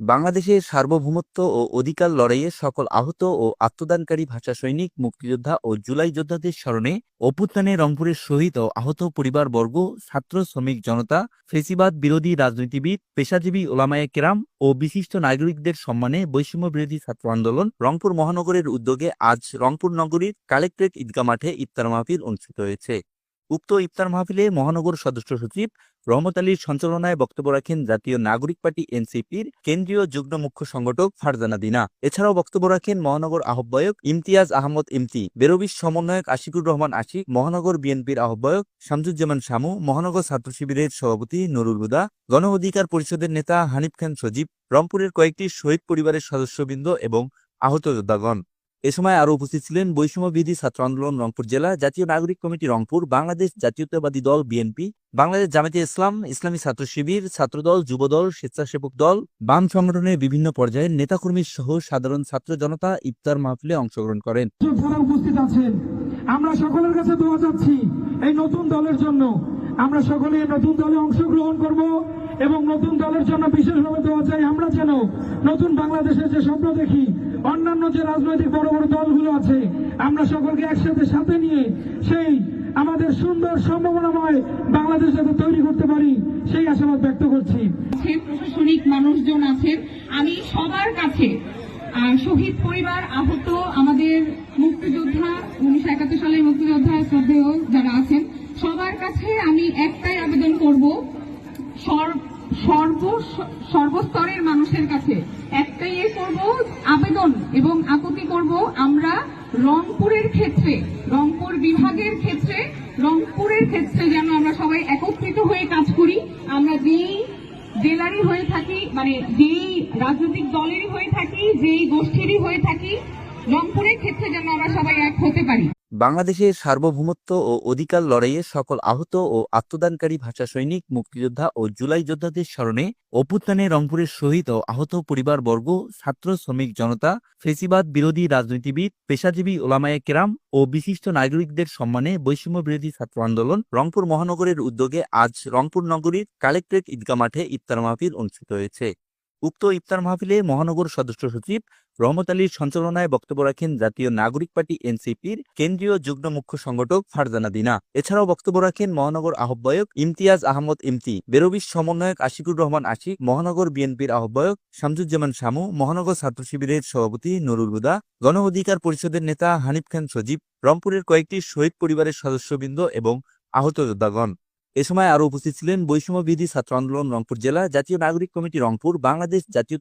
বাংলাদেশের সার্বভৌমত্ব ও অধিকার লড়াইয়ে সকল আহত ও আত্মদানকারী ভাষা সৈনিক, মুক্তিযোদ্ধা ও জুলাই যোদ্ধাদের স্মরণে অভ্যুত্থানে রংপুরের শহীদ ও আহত পরিবারবর্গ, ছাত্র, শ্রমিক, জনতা, ফেসিবাদ বিরোধী রাজনীতিবিদ, পেশাজীবী ওলামায়ে কেরাম ও বিশিষ্ট নাগরিকদের সম্মানে বৈষম্য বিরোধী ছাত্র আন্দোলন রংপুর মহানগরের উদ্যোগে আজ রংপুর নগরীর কালেক্টরেট ঈদগাহ মাঠে ইফতার মাহফিল অনুষ্ঠিত হয়েছে। উক্ত ইফতার মাহফিলে মহানগর সদস্য সচিব রহমত আলীর সঞ্চালনায় বক্তব্য রাখেন জাতীয় নাগরিক পার্টি এনসিপির কেন্দ্রীয় যুগ্ম মুখ্য সংগঠক ফারজানা দিনা। এছাড়াও বক্তব্য রাখেন মহানগর আহ্বায়ক ইমতিয়াজ আহমদ ইমতি বেরবিশ সমন্বয়ক আশিকুর রহমান আশিক মহানগর বিএনপির আহ্বায়ক শামসুজ্জামান শামু, মহানগর ছাত্র শিবিরের সভাপতি নুরুল হুদা, গণ অধিকার পরিষদের নেতা হানিফ খান সজীব, রংপুরের কয়েকটি শহীদ পরিবারের সদস্যবৃন্দ এবং আহত যোদ্ধাগণ। এ সময় আরও উপস্থিত ছিলেন বৈষম্যবিধি ছাত্র আন্দোলন রংপুর জেলা জাতীয় নাগরিক কমিটি রংপুর, বাংলাদেশ জাতীয়তাবাদী দল বিএনপি, বাংলাদেশ জামাতে ইসলাম, ইসলামী ছাত্র শিবির, ছাত্রদল, যুবদল, স্বেচ্ছাসেবক দল, বাম সংগঠনের বিভিন্ন পর্যায়ের নেতাকর্মী সহ সাধারণ ছাত্র জনতা ইফতার মাহফিলে অংশগ্রহণ করেন। আমরা সকলের কাছে দোয়া চাচ্ছি এই নতুন দলের জন্য। আমরা সকলে নতুন দলে অংশগ্রহণ করব এবং নতুন দলের জন্য বিশেষভাবে দোয়া চাই আমরা যেন নতুন বাংলাদেশের যে স্বপ্ন দেখি, অন্যান্য যে রাজনৈতিক বড় বড় দলগুলো আছে, আমরা সকলকে একসাথে সাথে নিয়ে সেই আমাদের সুন্দর সম্ভাবনাময় বাংলাদেশ যাতে তৈরি করতে পারি, সেই আশাবাদ ব্যক্ত করছি। প্রশাসনিক মানুষজন আছেন, আমি সবার কাছে শহীদ পরিবার আহত আমাদের মুক্তিযোদ্ধা, উনিশশো একাত্তর সালের মুক্তিযোদ্ধা শ্রদ্ধেয় যারা আছেন সবার কাছে আমি একটাই আবেদন করব সর্ব সর্বস্তরের মানুষের কাছে একটাই এ করব, আবেদন এবং আকুতি করব আমরা রংপুরের ক্ষেত্রে, রংপুর বিভাগের ক্ষেত্রে, রংপুরের ক্ষেত্রে যেন আমরা সবাই একত্রিত হয়ে কাজ করি। আমরা যেই জেলারই হয়ে থাকি মানে যেই রাজনৈতিক দলেরই হয়ে থাকি, যেই গোষ্ঠীরই হয়ে থাকি, রংপুরের ক্ষেত্রে যেন আমরা সবাই এক হতে পারি। বাংলাদেশের সার্বভৌমত্ব ও অধিকার লড়াইয়ে সকল আহত ও আত্মদানকারী ভাষা সৈনিক, মুক্তিযোদ্ধা ও জুলাই যোদ্ধাদের স্মরণে অভ্যুত্থানে রংপুরের শহীদ ও আহত পরিবারবর্গ, ছাত্র, শ্রমিক, জনতা, ফেসিবাদ বিরোধী রাজনীতিবিদ, পেশাজীবী ওলামায়ে কেরাম ও বিশিষ্ট নাগরিকদের সম্মানে বৈষম্য বিরোধী ছাত্র আন্দোলন রংপুর মহানগরের উদ্যোগে আজ রংপুর নগরীর কালেক্টরেট ঈদগাহ মাঠে ইফতার মাহফিল অনুষ্ঠিত হয়েছে। উক্ত ইফতার মাহফিলে মহানগর সদস্য সচিব রহমত আলীর সঞ্চালনায় বক্তব্য রাখেন জাতীয় নাগরিক পার্টি এনসিপির কেন্দ্রীয় যুগ্ম মুখ্য সংগঠক ফারজানা দিনা। এছাড়াও বক্তব্য রাখেন মহানগর আহ্বায়ক ইমতিয়াজ আহমদ ইমতি বেরবিশ সমন্বয়ক আশিকুর রহমান আশিক, মহানগর বিএনপির আহ্বায়ক শামসুজ্জামান শামু, মহানগর ছাত্র শিবিরের সভাপতি নুরুল হুদা, গণ অধিকার পরিষদের নেতা হানিফ খান সজীব, রংপুরের কয়েকটি শহীদ পরিবারের সদস্যবৃন্দ এবং আহত যোদ্ধাগণ। এ সময় আরও উপস্থিত ছিলেন বৈষম্যবিধি ছাত্র আন্দোলন রংপুর জেলা জাতীয় নাগরিক কমিটি রংপুর, বাংলাদেশ জাতীয়